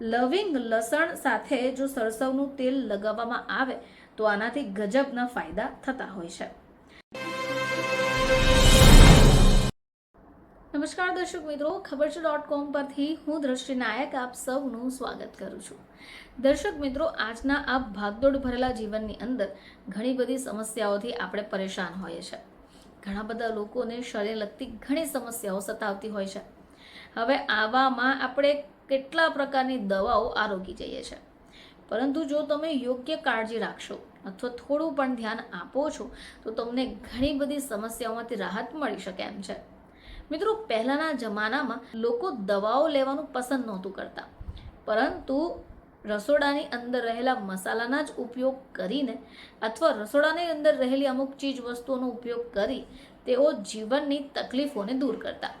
લવિંગ લસણ સાથે જો સરસવનું તેલ લગાવવામાં આવે, તો આનાથી ગજબના ફાયદા થતા હોય છે. નમસ્કાર દર્શક મિત્રો, ખબર છે. ડોટ કોમ પરથી હું દ્રષ્ટિ નાયક આપ સૌનું સ્વાગત કરું છું. દર્શક મિત્રો, આજના આ ભાગદોડ ભરેલા જીવનની અંદર ઘણી બધી સમસ્યાઓથી આપણે પરેશાન હોઈએ છીએ ઘણા બધા લોકોને શરીર લગતી ઘણી સમસ્યાઓ સતાવતી હોય છે. હવે આવામાં આપણે કેટલા પ્રકારની દવાઓ આરોગી જઈએ છે? પરંતુ જો તમે યોગ્ય કાળજી રાખશો અથવા થોડું પણ ધ્યાન આપો છો, તો તમને ઘણી બધી સમસ્યાઓમાંથી રાહત મળી શકે એમ છે. મિત્રો, પહેલાંના જમાનામાં લોકો દવાઓ લેવાનું પસંદ નહોતું કરતા. પરંતુ રસોડાની અંદર રહેલા મસાલાના જ ઉપયોગ કરીને અથવા રસોડાની અંદર રહેલી અમુક ચીજ વસ્તુઓનો ઉપયોગ કરી તેઓ જીવનની તકલીફોને દૂર કરતા.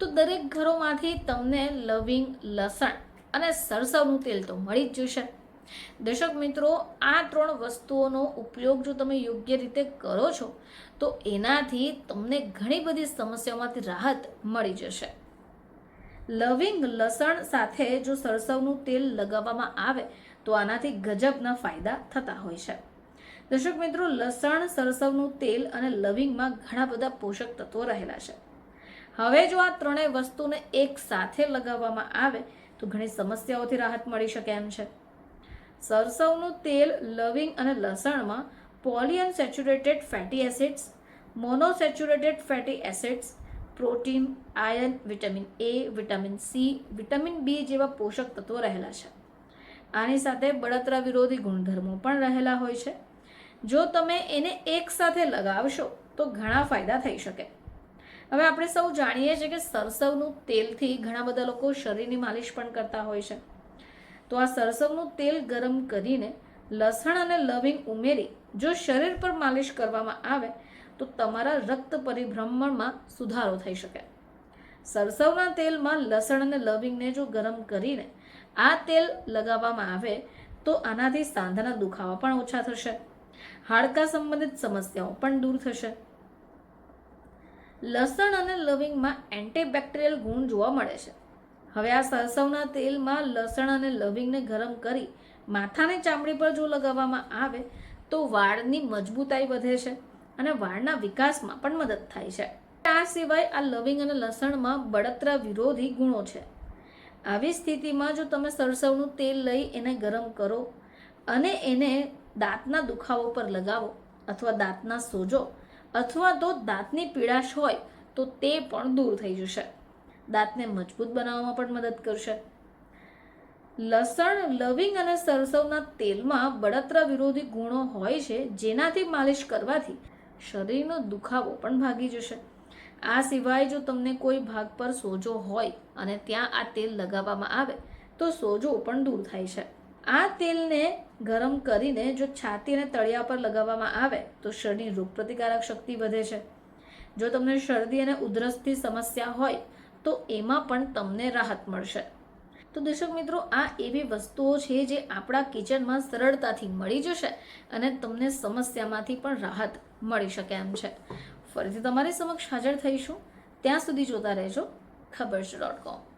તો દરેક ઘરોમાંથી તમને લવિંગ લસણ અને સરસવનું તેલ તો મળી જ જશે. દર્શક મિત્રો, આ ત્રણ વસ્તુઓનો ઉપયોગ જો તમે યોગ્ય રીતે કરો છો, તો એનાથી તમને ઘણી બધી સમસ્યાઓમાંથી રાહત મળી જશે. લવિંગ લસણ સાથે જો સરસવનું તેલ લગાવવામાં આવે, તો આનાથી ગજબના ફાયદા થતા હોય છે. દર્શક મિત્રો, લસણ, સરસવનું તેલ અને લવિંગમાં ઘણા બધા પોષક તત્વો રહેલા છે. હવે જો આ ત્રણેય વસ્તુને એક સાથે લગાવવામાં આવે, તો ઘણી સમસ્યાઓથી રાહત મળી શકે એમ છે. સરસવનું તેલ લવિંગ અને લસણમાં polyunsaturated fatty acids, monounsaturated fatty acids, protein, iron, vitamin A, vitamin C, vitamin B જેવા પોષક તત્વો રહેલા છે. આની સાથે બળતરા વિરોધી ગુણધર્મો પણ રહેલા હોય છે. જો તમે એને એકસાથે લગાવશો, તો ઘણા ફાયદા થઈ શકે. હવે આપણે સૌ જાણીએ છીએ કે સરસવનું તેલથી ઘણા બધા લોકો શરીરની માલિશ પણ કરતા હોય છે. તો આ સરસવનું તેલ ગરમ કરીને લસણ અને લવિંગ ઉમેરી જો શરીર પર માલિશ કરવામાં આવે, તો તમારા રક્ત પરિભ્રમણમાં સુધારો થઈ શકે. સરસવના તેલમાં લસણ અને લવિંગને જો ગરમ કરીને આ તેલ લગાવવામાં આવે, તો આનાથી સાંધાના દુખાવા પણ ઓછા થશે. હાડકા સંબંધિત સમસ્યાઓ પણ દૂર થશે. લસણ અને લવિંગમાં એન્ટીબેક્ટેરિયલ ગુણ જોવા મળે છે. હવે આ સરસવના તેલમાં લસણ અને લવિંગને ગરમ કરી માથાની ચામડી પર જો લગાવવામાં આવે તો વાળની મજબૂતાઈ વધે છે અને વાળના વિકાસમાં પણ મદદ થાય છે. આ સિવાય આ લવિંગ અને લસણમાં બળતરા વિરોધી ગુણો છે. આવી સ્થિતિમાં જો તમે સરસવનું તેલ લઈ એને ગરમ કરો અને એને દાંતના દુખાવો પર લગાવો અથવા દાંતના સોજો અથવા તો દાંતની પીડાશ હોય તો તે પણ દૂર થઈ જશે. દાંતને મજબૂત બનાવવામાં પણ મદદ કરશે. લસણ, લવિંગ અને સરસવના તેલમાં બળતરા વિરોધી ગુણો હોય છે જેનાથી માલિશ કરવાથી શરીરનો દુખાવો પણ ભાગી જશે. આ સિવાય જો તમને કોઈ ભાગ પર સોજો હોય અને ત્યાં આ તેલ લગાવવામાં આવે તો સોજો પણ દૂર થાય છે. આ તેલને ગરમ કરીને જો છાતી અને તળિયા પર લગાવવામાં આવે, તો શરીરની રોગપ્રતિકારક શક્તિ વધે છે. જો તમને શરદી અને ઉધરસથી સમસ્યા હોય, તો એમાં પણ તમને રાહત મળશે. તો દર્શક મિત્રો, આ એવી વસ્તુઓ છે જે આપણા કિચનમાં સરળતાથી મળી જશે અને તમને સમસ્યામાંથી પણ રાહત મળી શકે એમ છે. ફરીથી તમારી સમક્ષ હાજર થઈશું. ત્યાં સુધી જોતા રહેજો. ખબર છે ડોટ કોમ.